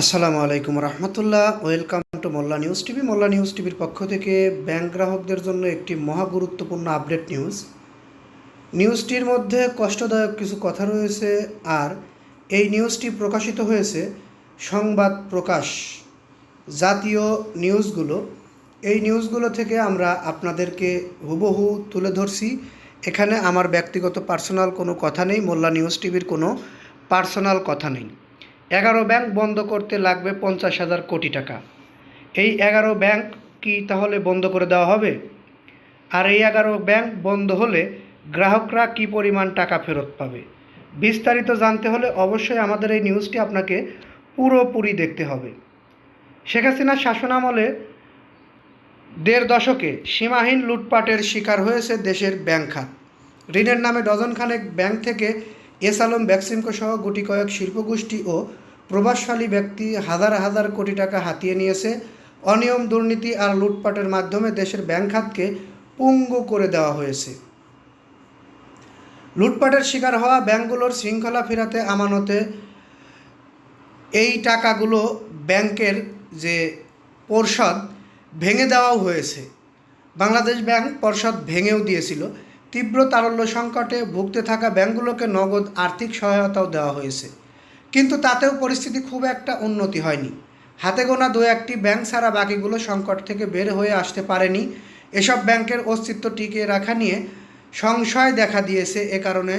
আসসালামু আলাইকুম রহমতুল্লাহ। Welcome to Molla news TV. Molla news টিভির পক্ষ থেকে ব্যাংক গ্রাহকদের জন্য একটি মহা গুরুত্বপূর্ণ আপডেট নিউজ। নিউজটির মধ্যে কষ্টদায়ক কিছু কথা রয়েছে আর এই নিউজটি প্রকাশিত হয়েছে সংবাদ প্রকাশ জাতীয় নিউজগুলো। এই নিউজগুলো থেকে আমরা আপনাদেরকে হুবহু তুলে ধরছি। এখানে আমার ব্যক্তিগত পার্সোনাল কোনো কথা নেই, মোল্লা নিউজ টিভির কোনো পার্সোনাল কথা নেই। এগারো ব্যাংক বন্ধ করতে লাগবে পঞ্চাশ হাজার কোটি টাকা। এই এগারো ব্যাংক কি তাহলে বন্ধ করে দেওয়া হবে? আর এই এগারো ব্যাংক বন্ধ হলে গ্রাহকরা কি পরিমাণ টাকা ফেরত পাবে? বিস্তারিত জানতে হলে অবশ্যই আমাদের এই নিউজটি আপনাকে পুরোপুরি দেখতে হবে। শেখ হাসিনার শাসনামলে দেড় দশকে সীমাহীন লুটপাটের শিকার হয়েছে দেশের ব্যাংক খাত। ঋণের নামে ডজনখানেক ব্যাংক থেকে এস আলম ব্যাকসিমকো সহ গুটি কয়েক শিল্পগোষ্ঠী ও প্রভাবশালী ব্যক্তি হাজার হাজার কোটি টাকা হাতিয়ে নিয়েছে। অনিয়ম, দুর্নীতি আর লুটপাটের মাধ্যমে দেশের ব্যাংক খাতকে পঙ্গু করে দেওয়া হয়েছে। লুটপাটের শিকার হওয়া ব্যাংকগুলোর শৃঙ্খলা ফেরাতে আমানতে এই টাকাগুলো ব্যাংকের যে পর্ষদ ভেঙে দেওয়াও হয়েছে। বাংলাদেশ ব্যাংক পর্ষদ ভেঙেও দিয়েছিল। তীব্র তারল্য সংকটে ভুগতে থাকা ব্যাংকগুলোকে নগদ আর্থিক সহায়তাও দেওয়া হয়েছে। কিন্তু তাতেও পরিস্থিতি খুব একটা উন্নতি হয়নি। হাতে গোনা দু একটি ব্যাংক ছাড়া বাকিগুলো সংকট থেকে বের হয়ে আসতে পারেনি। এসব ব্যাংকের অস্তিত্ব টিকিয়ে রাখা নিয়ে সংশয় দেখা দিয়েছে এ কারণে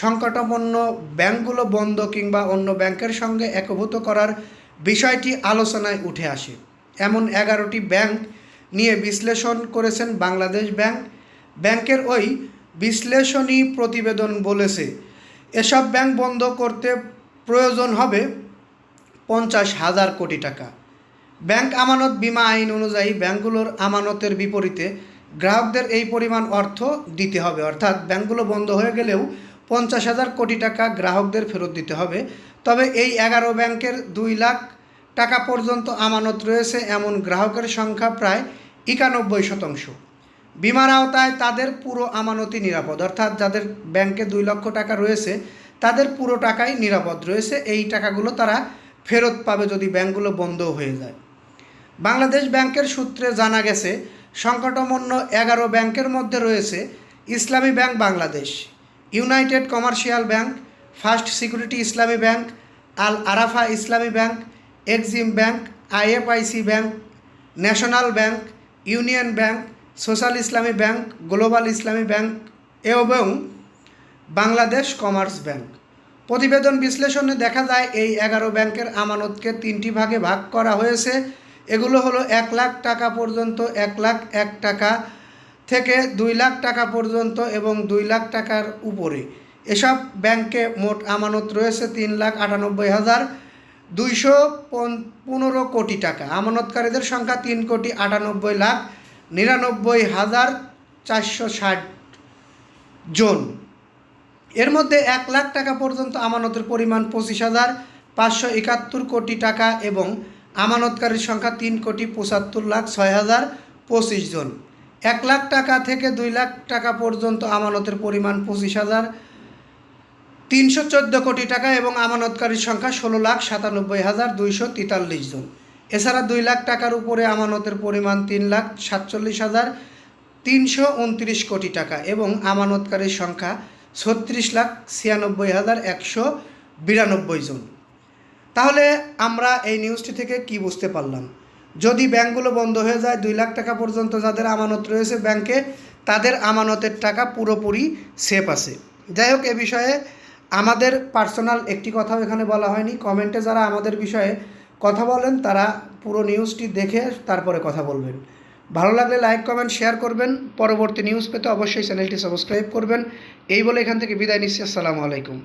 সংকটাপন্ন ব্যাংকগুলো বন্ধ কিংবা অন্য ব্যাংকের সঙ্গে একভূত করার বিষয়টি আলোচনায় উঠে আসে। এমন এগারোটি ব্যাংক নিয়ে বিশ্লেষণ করেছেন বাংলাদেশ ব্যাংক ব্যাংকের ওই বিশ্লেষণী প্রতিবেদন বলেছে, এসব ব্যাংক বন্ধ করতে প্রয়োজন হবে পঞ্চাশ হাজার কোটি টাকা। ব্যাংক আমানত বিমা আইন অনুযায়ী ব্যাংকগুলোর আমানতের বিপরীতে গ্রাহকদের এই পরিমাণ অর্থ দিতে হবে। অর্থাৎ ব্যাংকগুলো বন্ধ হয়ে গেলেও পঞ্চাশ হাজার কোটি টাকা গ্রাহকদের ফেরত দিতে হবে। তবে এই এগারো ব্যাংকের দুই লাখ টাকা পর্যন্ত আমানত রয়েছে এমন গ্রাহকের সংখ্যা প্রায় একানব্বই শতাংশ। বিমার আওতায় তাদের পুরো আমানতি নিরাপদ। অর্থাৎ যাদের ব্যাংকে দুই লক্ষ টাকা রয়েছে, তাদের পুরো টাকাই নিরাপদ রয়েছে। এই টাকাগুলো তারা ফেরত পাবে যদি ব্যাংকগুলো বন্ধ হয়ে যায়। বাংলাদেশ ব্যাংকের সূত্রে জানা গেছে, সংকটমন্য এগারো ব্যাংকের মধ্যে রয়েছে Islami bank Bangladesh, united commercial bank, first security Islami bank, Al Arafah Islami bank, Exim bank, IFIC bank, national bank, union bank social Islami bank, global Islami bank এবং বাংলাদেশ কমার্স ব্যাংক। প্রতিবেদন বিশ্লেষণে দেখা যায়, এই এগারো ব্যাংকের আমানতকে তিনটি ভাগে ভাগ করা হয়েছে। এগুলো হলো এক লাখ টাকা পর্যন্ত এক লাখ এক টাকা থেকে দুই লাখ টাকা পর্যন্ত এবং দুই লাখ টাকার উপরে। এসব ব্যাংকে মোট আমানত রয়েছে তিন লাখ আটানব্বই হাজার দুইশো পনেরো কোটি টাকা। আমানতকারীদের সংখ্যা তিন কোটি আটানব্বই লাখ নিরানব্বই হাজার চারশো ষাট জন। এর মধ্যে এক লাখ টাকা পর্যন্ত আমানতের পরিমাণ পঁচিশ হাজার পাঁচশো একাত্তর কোটি টাকা এবং আমানতকারীর সংখ্যা তিন কোটি পঁচাত্তর লাখ ছয় হাজার পঁচিশ জন। এক লাখ টাকা থেকে দুই লাখ টাকা পর্যন্ত আমানতের পরিমাণ পঁচিশ হাজার তিনশো চোদ্দ কোটি টাকা এবং আমানতকারীর সংখ্যা ষোলো লাখ সাতানব্বই হাজার দুইশো তেতাল্লিশ জন। এছাড়া দুই লাখ টাকার উপরে আমানতের পরিমাণ তিন লাখ সাতচল্লিশ হাজার তিনশো উনত্রিশ কোটি টাকা এবং আমানতকারীর সংখ্যা ছত্রিশ লাখ ছিয়ানব্বই হাজার একশো বিরানব্বই জন। তাহলে আমরা এই নিউজটি থেকে কি বুঝতে পারলাম? যদি ব্যাংকগুলো বন্ধ হয়ে যায়, দুই লাখ টাকা পর্যন্ত যাদের আমানত রয়েছে ব্যাংকে, তাদের আমানতের টাকা পুরোপুরি সেফ আছে। যাই হোক, এ বিষয়ে আমাদের পার্সোনাল একটি কথাও এখানে বলা হয়নি। কমেন্টে যারা আমাদের বিষয়ে কথা বলেন, তারা পুরো নিউজটি দেখে তারপরে কথা বলবেন। ভালো লাগলে লাইক কমেন্ট শেয়ার করবেন। পরবর্তী নিউজ পেতে অবশ্যই চ্যানেলটি সাবস্ক্রাইব করবেন। এই বলে এখান থেকে বিদায় নিচ্ছি। আসসালামু আলাইকুম।